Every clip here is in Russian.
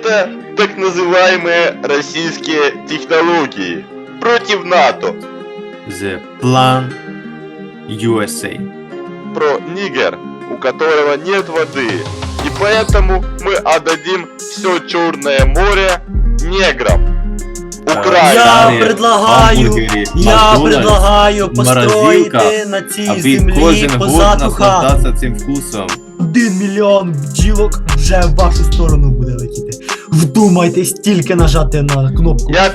Это так называемые российские технологии против НАТО. The Plan USA. Про Нигер, у которого нет воды. И поэтому мы отдадим все Черное море неграм. Украина. Я Далі предлагаю, гамбургери, я Макдональдс, предлагаю построїти морозилка, на цій Аби землі кожен год позаду хат. наслаждався цим вкусом. Один мільйон бджілок вже в вашу сторону буде летіти. Вдумайтесь тільки нажати на кнопку. Я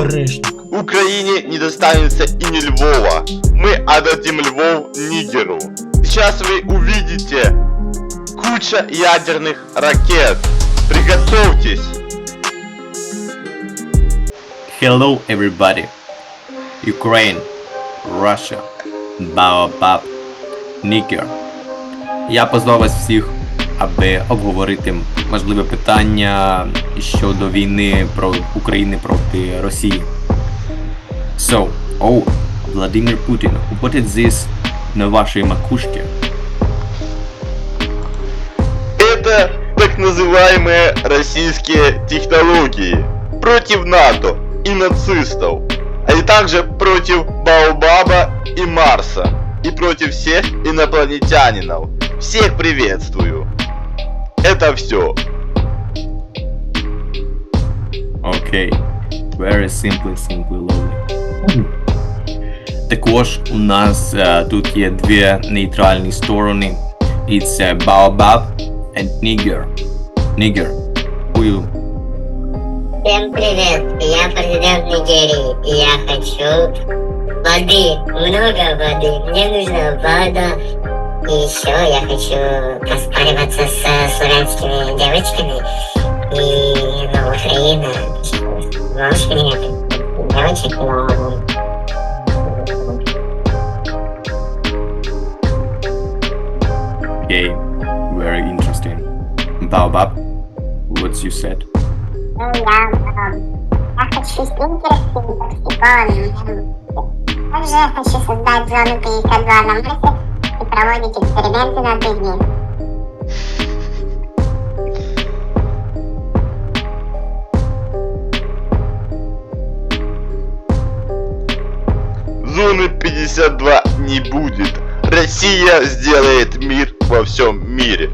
орешник. Украине не достанется и не Львова. Мы отдадим Львов Нигеру. Сейчас вы увидите куча ядерных ракет. Приготовьтесь. Hello everybody. Ukraine, Russia, Baobab, Niger. Я позвав вас всіх, аби обговорити важливе питання щодо війни про України проти Росії. So, oh, Владимир Путін, what is this на вашій макушці? Это так называемые российские технологии против НАТО и нацистов, а и также против Баобаба и Марса и против всех инопланетянинов. Всех приветствую. Это все. Окей. Very simply, simply lovely. Також у нас е, тут є дві нейтральні сторони. І це Baobab and Niger. Niger. Who you? Всем привет, я президент Нигерии, и я хочу воды, много воды, мне нужна вода, и еще я хочу поспариваться с славянскими девочками, и ну, Украина, можешь меня девочек много. Okay. Very interesting. Baobab. What you said? Ну, я, я хочу интересный лексикон. Также я хочу создать зону 52 на Марсе и проводить эксперименты над людьми. Зоны 52 не будет. Россия сделает мир во всем мире.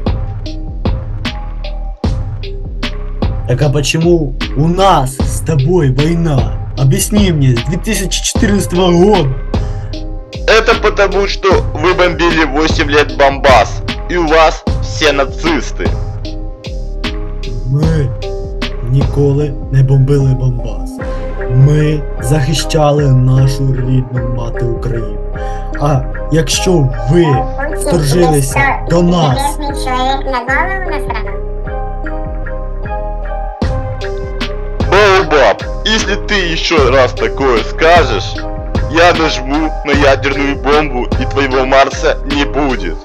Так а почему у нас с тобой война? Объясни мне, с 2014 года. Это потому, что вы бомбили 8 лет Бомбас, и у вас все нацисты. Ми ніколи не бомбили Бомбас. Ми захищали нашу рідну мати Україну. А якщо ви вторжилися до нас, Железный человек на голову насрал? Баобаб, если ты еще раз такое скажешь, я нажму на ядерную бомбу и твоего Марса не будет.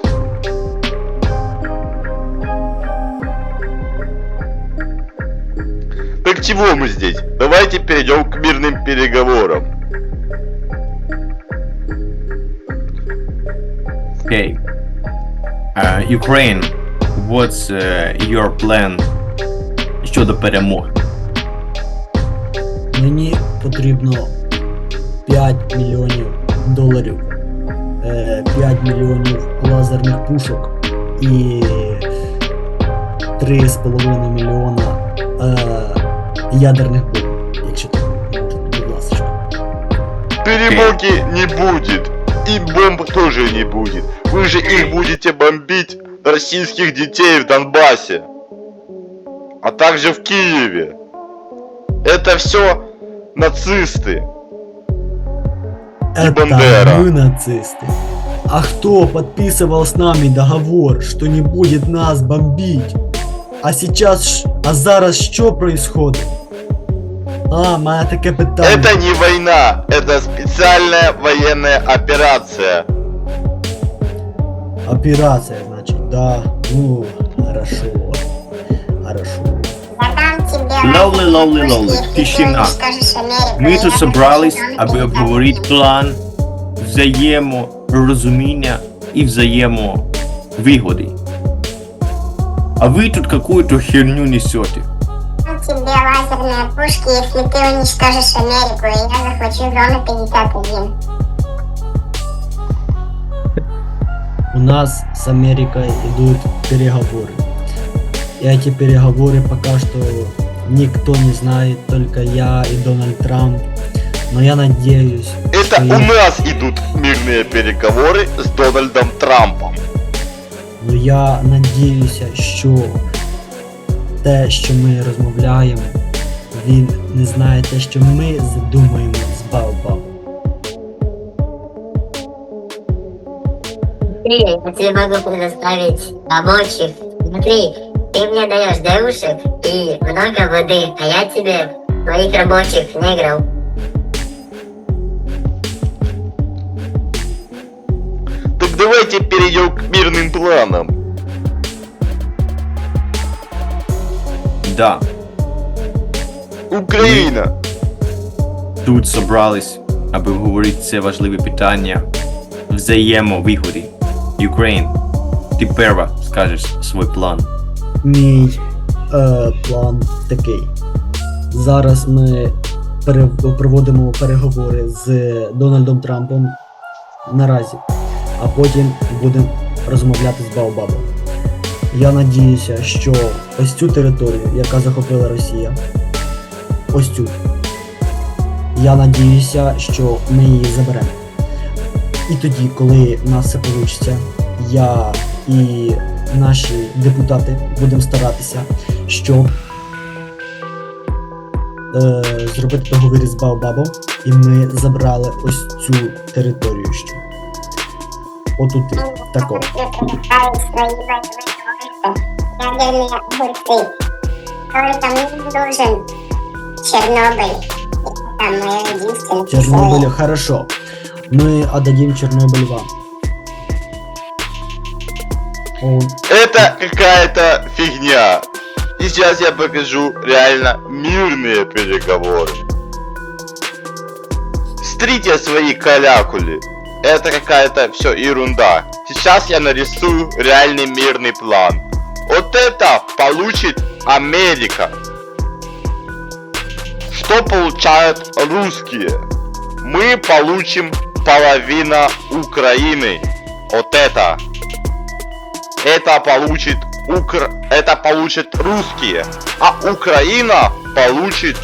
Так чего мы здесь? Давайте перейдем к мирным переговорам. Okay. Uh, Ukraine. What's uh, your plan щодо перемоги? мені потрібно 5 мільйонів доларів, е, 5 мільйонів лазерних пушок і 3,5 мільйона е, ядерних бомб, якщо так можна, будь ласка. Перемоги не будет. И бомб тоже не будет. Вы же их будете бомбить российских детей в Донбассе. А также в Киеве. Это все нацисты. Это Бандера. мы нацисты. А кто подписывал с нами договор, что не будет нас бомбить? А сейчас, а зараз що происходит? А, мене таке питання. Это не война, это специальная военная операция. Операция, значит, да. Ну, хорошо. Хорошо. Я дам тебе Lovely, лазерные lovely, пушки, lovely. если ты Тишина. уничтожишь Америку. Ми Я тут хочу собрались, зону аби 52. обговорити план взаєморозуміння і взаємовигоди. А ви тут какую-то херню несете. тебе лазерные пушки, если ты уничтожишь Америку, и я захвачу зону 51. У нас с Америкой идут переговоры. И эти переговоры пока что никто не знает, только я и Дональд Трамп. Но я надеюсь, Это что у я- нас идут мирные переговоры с Дональдом Трампом. Ну я надіюся, що те, що ми розмовляємо, він не знає те, що ми задумаємо з Баобабом. Смотри, я тебе могу предоставить рабочих. Смотри, ты мне даешь девушек и много воды, а я тебе твоих рабочих негров. Так давайте перейдем к мирным планам. Да, Украина. тут собрались, аби обговорити це важливе питання взаємовигоди. Ukraine, ти перша скажеш свій план. Мій е, план такий. Зараз ми проводимо переговори з Дональдом Трампом наразі, а потім будемо розмовляти з Баобабом. Я надіюся, що ось цю територію, яка захопила Росія, ось цю. Я надіюся, що ми її заберемо. І тоді, коли в нас все вийде, я і наші депутати будемо старатися, щоб е, зробити договір з Баобабом, і ми забрали ось цю територію ще. Отут тако. Ставить свои боевые ядерные огурцы. Только мне не нужен Чернобыль. Это мое единственное Чорнобиль, хорошо. Ми отдадим Чорнобиль вам. Это какая-то фигня. И сейчас я покажу реально мирные переговоры. Стрите свои калякули. Это какая-то все ерунда. Сейчас я нарисую реальный мирный план. Вот это получит Америка. Что получают русские? Мы получим половина Украины. Вот это. Это получит Укра... это получит русские, а Украина получит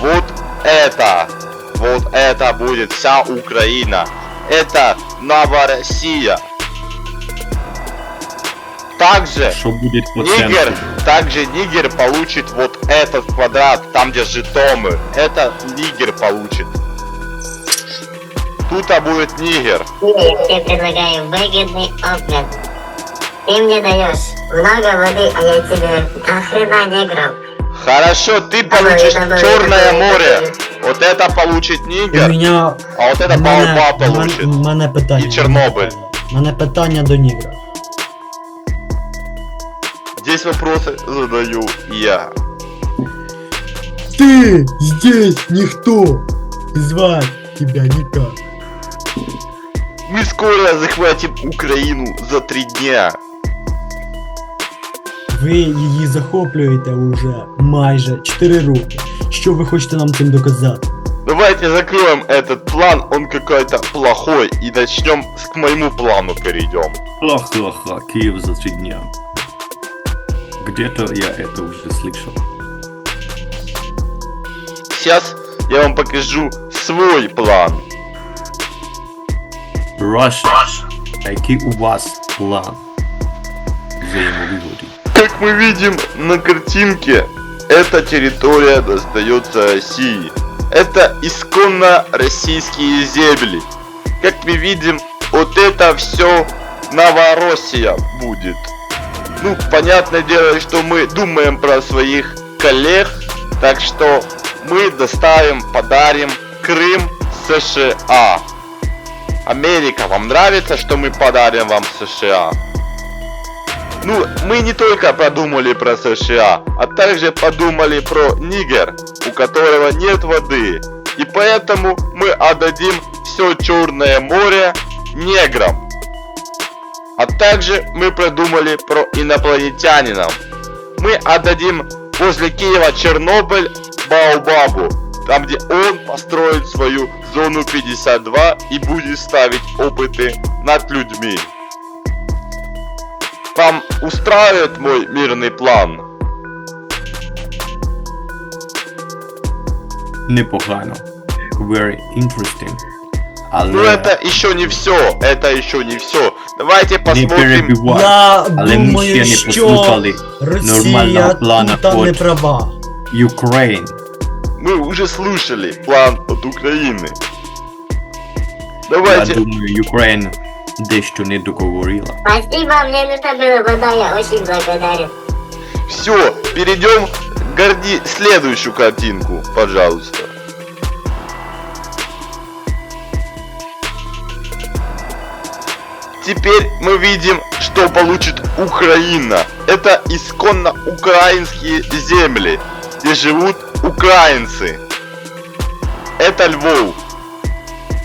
вот это. Вот это будет вся Украина. Это Новороссия. Также Що буде по Нигер, также Нигер получит вот этот квадрат, там где жетомы. Это Нигер получит. Тут а будет Нигер. Смотри, я предлагаю выгодный обмен. Ты мне даешь много воды, а я тебе до хрена негров. Хорошо, ты получишь давай, Черное море. Вот это получит у Нигер, мене, а вот это у у мене, получит. у мене питання. І Чорнобиль. У мене питання до Нігра. Здесь вопросы задаю я. Ты здесь никто. Звать тебя никак. Мы скоро захватим Украину за три дня Ви її захоплюєте уже майже 4 роки. Що ви хочете нам цим доказати? Давайте закроем этот план, он какой-то плохой, и начнем с к моему плану перейдем. Ха-ха-ха, Киев за три дня. Где-то я это уже слышал. Сейчас я вам покажу свой план. Russia, який у вас план взаємовигоди? Мы видим на картинке, эта территория достается России. Это исконно российские земли. Как мы видим, вот это все Новороссия будет. Ну, понятное дело, что мы думаем про своих коллег, так что мы доставим, подарим Крым США. Америка, вам нравится, что мы подарим вам США? Ну, мы не только подумали про США, а также подумали про Нигер, у которого нет воды. И поэтому мы отдадим все Черное море неграм. А также мы продумали про инопланетянинов. Мы отдадим возле Киева Чернобыль Баобабу, там где он построит свою зону 52 и будет ставить опыты над людьми. Устраивает мой мирный план? Непогано. Very interesting. Але Ну это еще не все, это еще не все. Давайте не посмотрим. перебивай. Я Але ми думаю, ще не що послухали нормального Росія плана тут не права. Ukraine. Мы уже слышали план от Украины. Я Давайте, думаю, Ukraine дещо не договорила. Спасибо, мне нужна была вода, я очень благодарен. все, перейдем горди следующую картинку, пожалуйста. Теперь мы видим, что получит Украина. Это исконно украинские земли, где живут украинцы. Это Львов.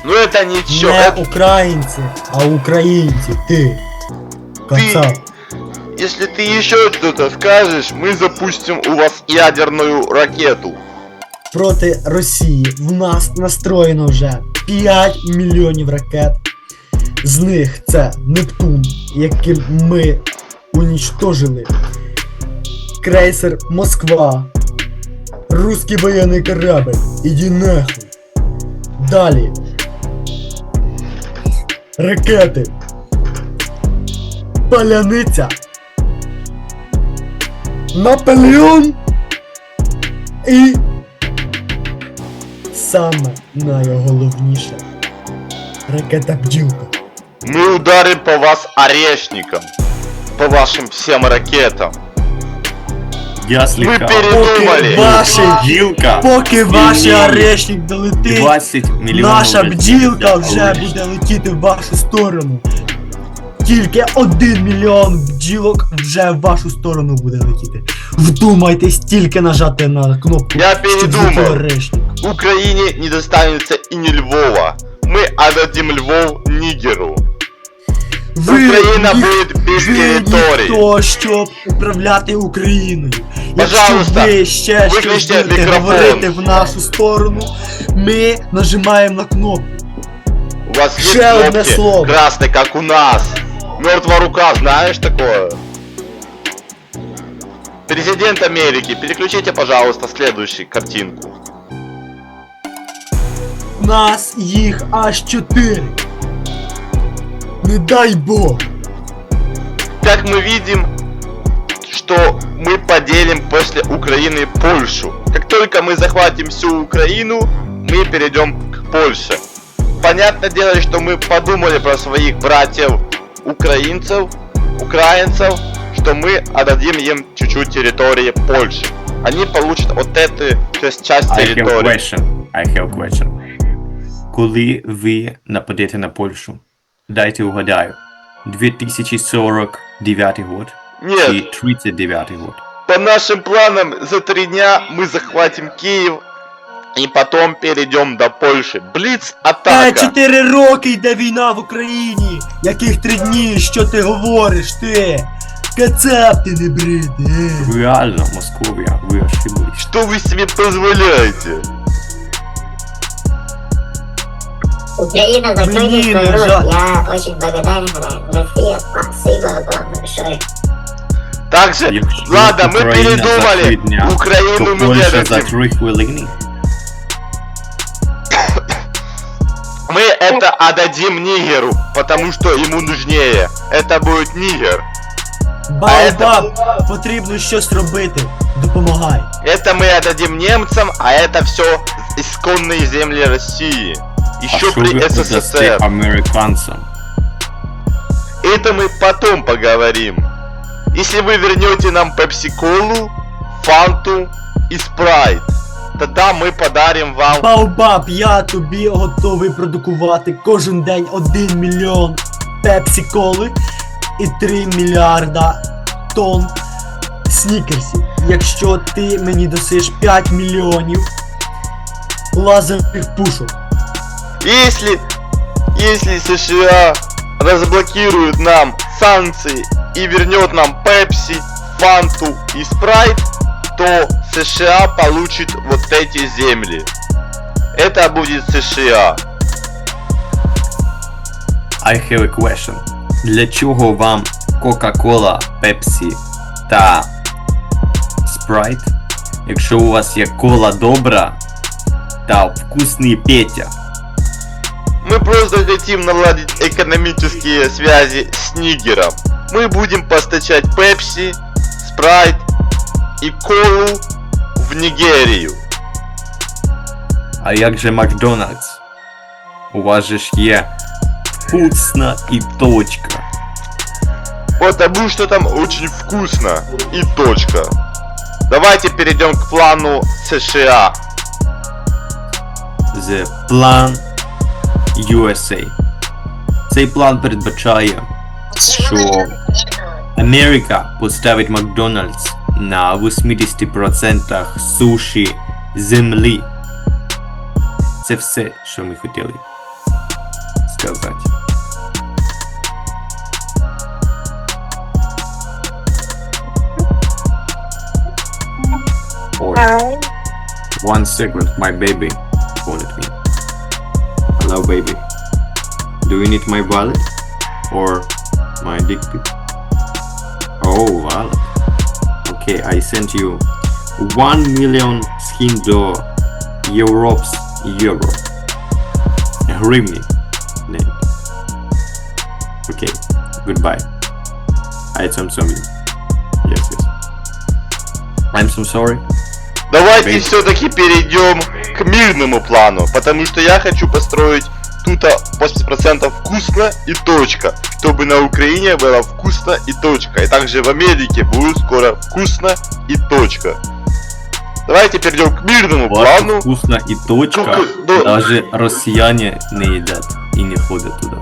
Но это ничего. Не это- українці, а українці. Ти. Кацап. Если ты еще что-то скажешь, мы запустим у вас ядерную ракету. Проти Росії в нас настроєно вже 5 мільйонів ракет. З них це Нептун, яким ми унічтожили. Крейсер Москва. Русський воєнний корабль. Іди нахуй. Далі. Ракети. Паляниця. Наполеон. І саме найголовніше. Ракета бджілка. Мы ударим по вас орешником. По вашим всем ракетам. Я Мы слегка. передумали. Поки ваші, Бджілка. поки ваш Мільйонів. орешник долетить, 20 мільйонів. наша летить. бджілка вже Орешник. буде летіти в вашу сторону. Тільки один мільйон бджілок вже в вашу сторону буде летіти. Вдумайтесь тільки нажати на кнопку. Я щоб злетів передумал. орешник. Украине не достанется и не Львова. Мы отдадим Львов Нигеру. Ви Украина ні- будет без ви территорий. ніхто, щоб управляти Україною. Пожалуйста, Якщо ви ще щось виключте будете мікрофон. говорити в нашу сторону, ми нажимаємо на кнопку. У вас есть Ще одне кнопки слово. красные, как у нас. Мертвая рука, знаешь такое? Президент Америки, переключите, пожалуйста, следующую картинку. Нас їх аж чотири. Не дай Бог. Как мы видим, что мы поделим после Украины Польшу. Как только мы захватим всю Украину, мы перейдем к Польше. Понятное дело, что мы подумали про своих братьев украинцев, украинцев, что мы отдадим им чуть-чуть территории Польши. Они получат вот эту часть, часть I have территории. question. I have question. Коли ви нападете на Польщу, дайте угадаю, 2049 год Нет, чи 39 год? по нашим планам за три дня мы захватим Киев и потом перейдем до Польши. Блиц Та атака. чотири роки йде війна в Україні. Яких три дні? Що ти говориш, ти? Кацап ти не бриди. Реально, Московія, ви ошиблись. Что вы себе позволяете? Украина, свой рот. жаль. Я очень благодарен. Россия, спасибо вам большое. Также, ладно, мы передумали. Украину мы не дадим. Мы это отдадим Нигеру, потому что ему нужнее. Это будет Нигер. Баобаб, потрібно щось робити. Допомагай. Это мы отдадим немцам, а это все исконные земли России. А Еще що при ви дасте СССР. американцам? Это мы потом поговорим. Если вы вернете нам пепси-колу, фанту и спрайт, тогда мы подарим вам... Баобаб, я тобі готовий продукувати кожен день 1 мільйон пепсі коли і 3 мільярда тонн снікерсів. Якщо ти мені досиш 5 мільйонів лазерних пушок. Если, если США разблокирует нам санкции и вернет нам Пепси, Фанту и Спрайт, то США получит вот эти земли. Это будет США. I have a question. Для чого вам Coca-Cola, Pepsi та Sprite, якщо у вас є кола добра та вкусний Петя? Мы просто хотим наладить экономические связи с Нигером. Мы будем постачать Пепси, Спрайт и колу в Нигерию. А як же Макдональдс? У вас же ж є вкусна і точка. Потому что там очень вкусно. И точка. Давайте перейдем к плану США. The Plan USA. Цей план передбачає, що Америка поставить Макдональдс на 80% суші землі. Це все, що ми хотіли сказати. Ой, one second, my baby phoned me. Hello, baby. Do you need my wallet or my dick pic? Oh, wallet. Okay, I sent you one million skin do Europe's euro. Hrimni name. Okay, goodbye. I am sorry. Yes, yes. I'm so sorry. Давайте все-таки перейдем к мирному плану, потому что я хочу построить тут 80% вкусно и точка, чтобы на Украине было вкусно и точка, и также в Америке будет скоро вкусно и точка. Давайте перейдем к мирному Ваше плану. вкусно и точка. Ну, да. Даже россияне не едят и не ходят туда.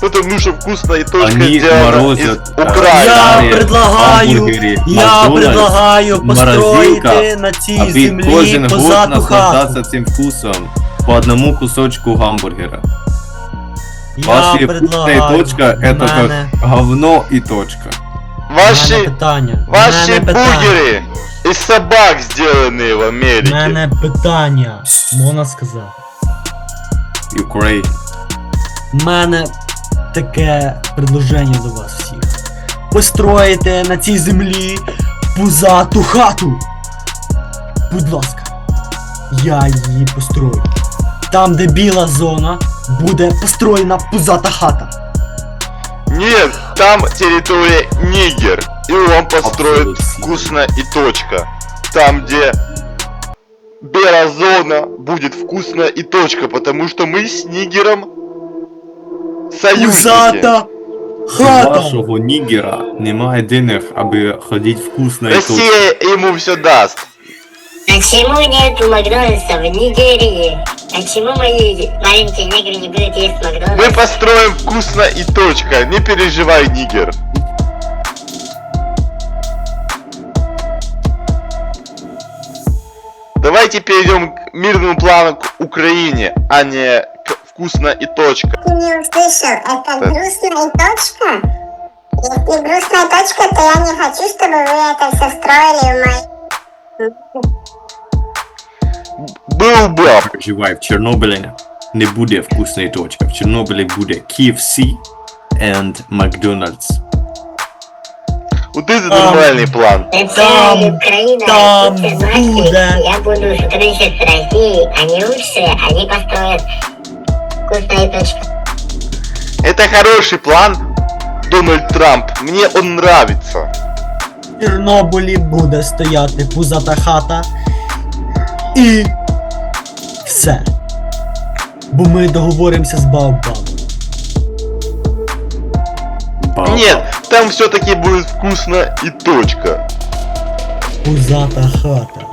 Потому что вкусно и точка Они сделана морозят, из э, Украины. Я Старі предлагаю, гамбургери, я Макдональдс, предлагаю построїти морозилка, на цій аби землі кожен год позату хату. наслаждатися цим вкусом по одному кусочку гамбургера. Я Ваші вкусна предлагаю. і точка это мене, как говно и точка. мене Ваши, питання. ваши мене питання. бургеры из собак сделанные в Америке. мене питання. Можна сказати. Ukraine. мене таке предложення до вас всіх. Построїте на цій землі пузату хату. Будь ласка, я її построю. Там, де біла зона, буде построєна пузата хата. Нет, там территория Нигер. И он построит Абсолютно. вкусно и точка. Там, где белая зона будет вкусно и точка, потому что мы с Нигером союзники. Пузата У хата! вашого нігера немає денег, аби ходити вкусно і точно. Россия ему все даст. Почему нету Макдональдса в Нигерии? Почему мои маленькие негры не будут есть Мы Макдональдс? построим вкусно и точка. Не переживай, Нигер. Давайте перейдем к мирному плану к Украине, а не к вкусно и точка. Ты не услышал, это грустная точка? Если грустная точка, то я не хочу, чтобы вы это все строили в моей... Был бы Переживай, в Чорнобилі не буде вкусної точки. В Чорнобилі буде KFC and McDonald's. Вот это Там- нормальный план. Это Там- Украина, там это наши, буде. я буду сотрудничать с Россией, они лучшие, они построят вкусная точка. Это хороший план, Дональд Трамп. Мне он нравится. В Чорнобилі буде стояти пузата хата. І все. Бо ми договоримося з Баобабом. Нет, там все-таки будет вкусно и точка. Пузата хата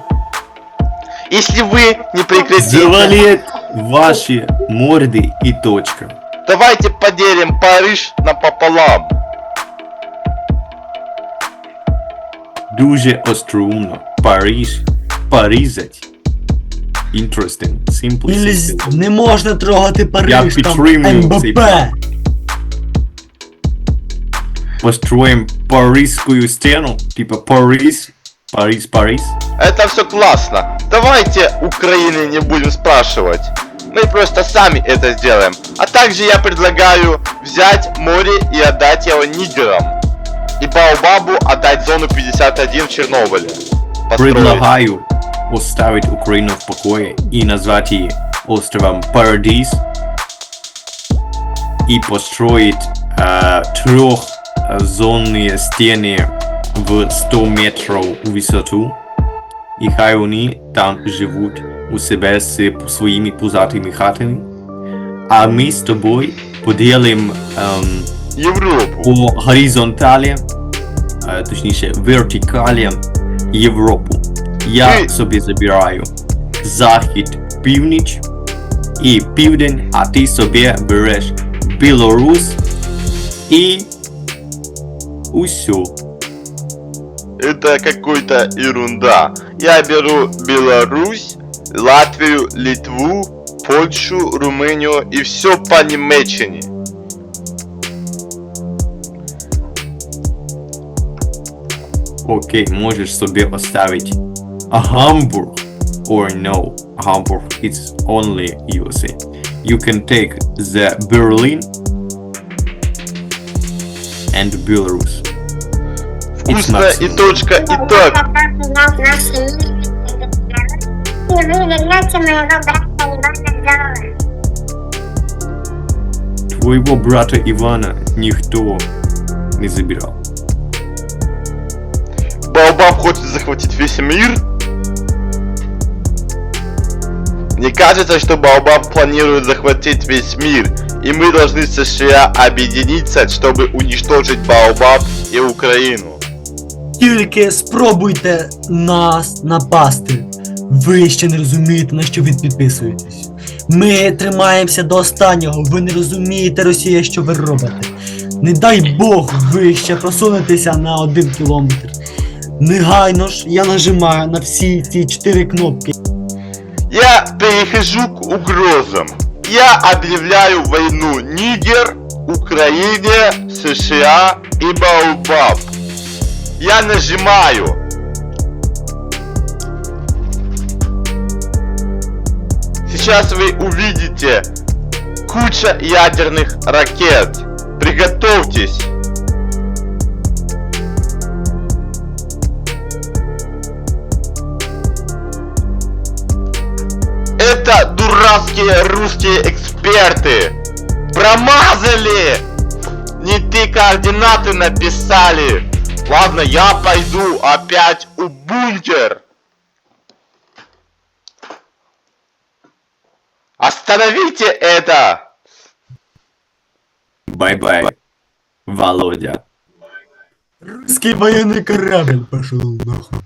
Если вы не прекратите, Завалить ваші морди і точка. давайте поделим Париж напополам. Дуже остроумно. Париж. Паризать. Interesting. Simple. Ілі simple. не можна трогати Париж, Я там підтримую цей МБП. план. Построїм Паризькую стіну. Типа Париж. Парис, Парис. Это все классно. Давайте Украины не будем спрашивать. Мы просто сами это сделаем. А также я предлагаю взять море и отдать его нигерам. И Баобабу отдать зону 51 в Чернобыле. Построить. Предлагаю оставить Украину в покое и назвать ее островом Парадис и построить э, трехзонные стены в 100 метров в высоту. И хай они там живут у себя с своими пузатыми хатами. А мы с тобой поделим эм, Европу. по горизонталі, е, точніше вертикалі Європу. Я Ти- собі забираю захід, північ і південь, а ти собі береш Білорусь і усю. Это какой-то ерунда. Я беру Беларусь, Латвию, Литву, Польшу, Румынию и все по Немеччине. Окей, можеш собі оставити Гамбург or no, Hamburg it's only USA. You can take the Berlin and Belarus. Вкусная и точка, и так. И вы вернете моего брата Ивана Золова. Твоего брата Ивана никто не забирал. Баобаб хочет захватить весь мир? Мне кажется, что Баобаб планирует захватить весь мир, и мы должны США объединиться, чтобы уничтожить Баобаб и Украину. Тільки спробуйте нас напасти. Ви ще не розумієте, на що ви підписуєтесь. Ми тримаємося до останнього, ви не розумієте, Росія, що ви робите. Не дай Бог, ви ще просунетеся на один кілометр. Негайно ж я нажимаю на всі ці чотири кнопки. Я перехожу к угрозам. Я объявляю войну Нигер, Украине, США и Баобаб. Я нажимаю. Сейчас вы увидите куча ядерных ракет. Приготовьтесь. Это дурацкие русские эксперты. Промазали! Не ты координаты написали. Ладно, я пойду опять у бункер. Остановите это! Бай-бай, Володя. Русский военный корабль пошел нахуй.